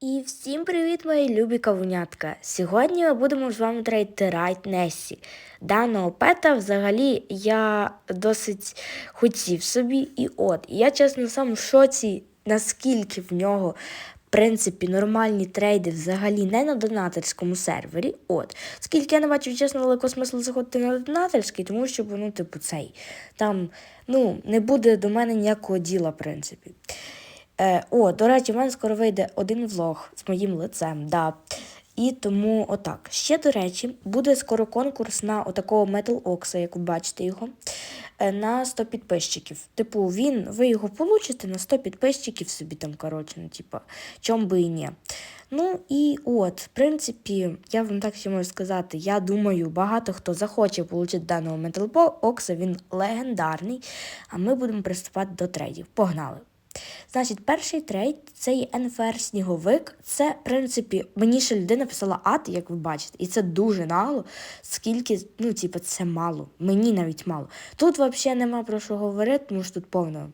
І всім привіт, мої любі кавунятка! Сьогодні ми будемо з вами трейдити Райт Несі. Даного пета взагалі я досить хотів собі. І от, я чесно сам в шоці, наскільки в нього, в принципі, нормальні трейди взагалі не на донаторському сервері. От, скільки я не бачив, чесно, великого смислу заходити на донаторський, тому що, ну, типу, цей, там, ну, не буде до мене ніякого діла, в принципі. Е, о, до речі, в мене скоро вийде один влог з моїм лицем. да. І тому отак. Ще, до речі, буде скоро конкурс на отакого Metal Ox, як ви бачите його, е, на 100 підписчиків. Типу, він, ви його получите на 100 підписчиків собі там, коротше, ну, типу, чом би і ні. Ну і от, в принципі, я вам так ще можу сказати, я думаю, багато хто захоче отримати даного Metal Ox, він легендарний, а ми будемо приступати до трейдів. Погнали! Значить, перший трейд це є НФР Сніговик. Це, в принципі, мені ще людина писала ад, як ви бачите, і це дуже нагло, скільки, ну, типу, це мало. Мені навіть мало. Тут взагалі нема про що говорити, тому що тут повна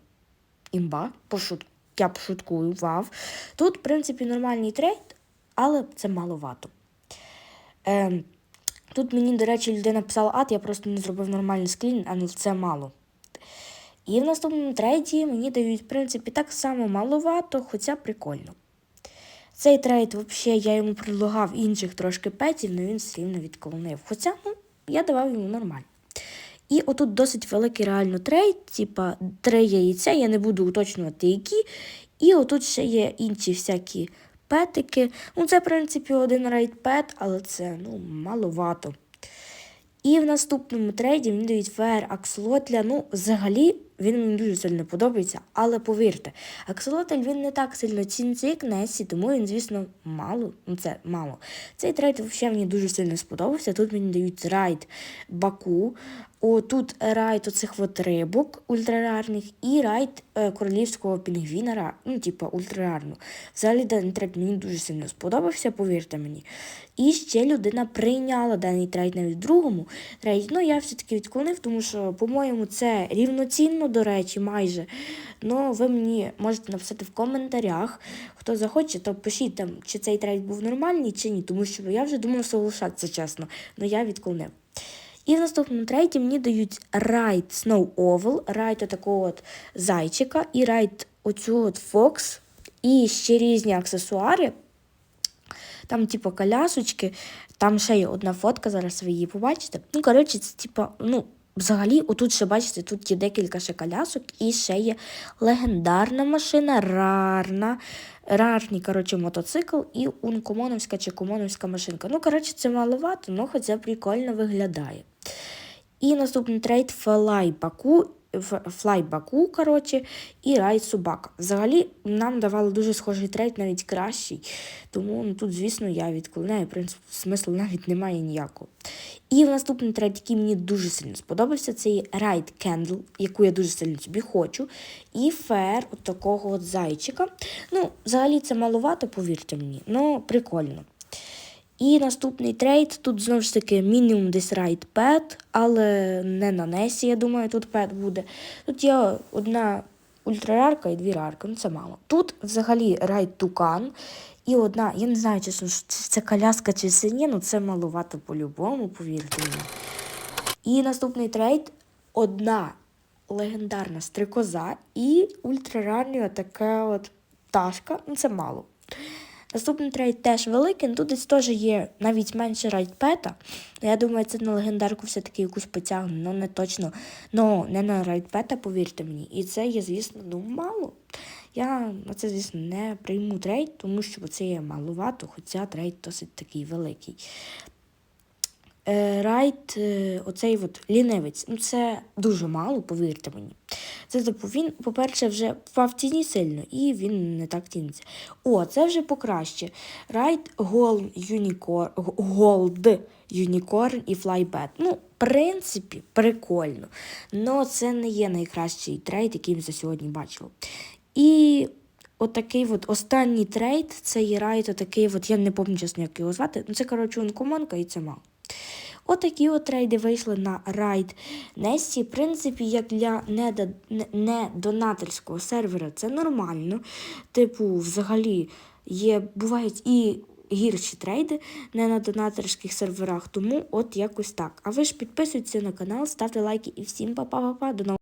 імба. Пошут... Я пошуткую, вав. Тут, в принципі, нормальний трейд, але це маловато. Ем, тут мені, до речі, людина писала ад, я просто не зробив нормальний скрін, а ну це мало. І в наступному трейді мені дають, в принципі, так само маловато, хоча прикольно. Цей трейд, взагалі, я йому предлагав інших трошки петів, але він все рівно відклонив. Хоча ну, я давав йому нормально. І отут досить великий реально трейд, типа три яйця, я не буду уточнювати які. І отут ще є інші всякі петики. Ну, це, в принципі, один рейд пет, але це ну, маловато. І в наступному трейді мені дають фер Акслотля. Ну, взагалі, він мені дуже сильно подобається, але повірте, Акселотель він не так сильно ціниться, як Несі, тому він, звісно, мало. Ну, це мало. Цей трейд взагалі мені дуже сильно сподобався. Тут мені дають райд Баку. О, тут райд оцих от рибок ультрарарних і райд е, королівського пінгвінера, ну, типа ультрарарну. Взагалі даний трейд мені дуже сильно сподобався, повірте мені. І ще людина прийняла даний трейд навіть в другому трейді. Ну, я все-таки відклонив, тому що, по-моєму, це рівноцінно, до речі, майже. Ну, ви мені можете написати в коментарях. Хто захоче, то пишіть там, чи цей трейд був нормальний, чи ні. Тому що я вже думав соглашатися, чесно. але я відклонив. І в наступному трейді мені дають райд Snow Oval, райд такого от зайчика і райд оцю от Fox, і ще різні аксесуари. Там, типу, колясочки, там ще є одна фотка, зараз ви її побачите. Ну, коротше, це типу, ну, взагалі, отут ще бачите, тут є декілька ще колясок, і ще є легендарна машина, рарна, рарний, коротше, мотоцикл і ункомоновська чи комоновська машинка. Ну, коротше, це маловато, але хоча прикольно виглядає. І наступний трейд Fly Baku, коротше, і Райд Собака. Взагалі, нам давали дуже схожий трейд, навіть кращий. Тому ну, тут, звісно, я відклоняю, в принципі, смислу навіть немає ніякого. І в наступний трейд, який мені дуже сильно сподобався, це є Ride Candle, яку я дуже сильно собі хочу. І фер от такого от зайчика. Ну, взагалі це маловато, повірте мені, але прикольно. І наступний трейд, тут знову ж таки мінімум десь райд пет, але не на Несі, я думаю, тут пет буде. Тут є одна ультрарарка і дві рарки, ну це мало. Тут взагалі райд тукан. І одна, я не знаю, чесно, це коляска чи це ні, ну це малувато по-любому, повірте мені. І наступний трейд одна легендарна стрикоза і ультрарарна така от пташка, ну це мало. Наступний трейд теж великий, ну, тут десь теж є навіть менше райдпета. Я думаю, це на легендарку все-таки якусь потягне, ну не точно. Ну, не на райдпета, повірте мені. І це є, звісно, ну мало. Я на це, звісно, не прийму трейд, тому що це є маловато, хоча трейд досить такий великий. Е, Райт, е, оцей от лінивець, ну це дуже мало, повірте мені. Це типу, він, по-перше, вже впав тіні сильно, і він не так тіниться. О, це вже покраще. Райт Gold Unicorn, Gold Unicorn і Flybet. Ну, в принципі, прикольно. Но це не є найкращий трейд, який ми за сьогодні бачили. І отакий от останній трейд, це є райт, отакий от, я не пам'ятаю, чесно, як його звати. Ну, це, коротше, онкоманка і це мало. Отакі от рейди вийшли на райд Несі. В принципі, як для недонаторського сервера, це нормально. Типу, взагалі, є, бувають і гірші трейди не на донаторських серверах, тому от якось так. А ви ж підписуйтесь на канал, ставте лайки і всім па-па-па-па, до нового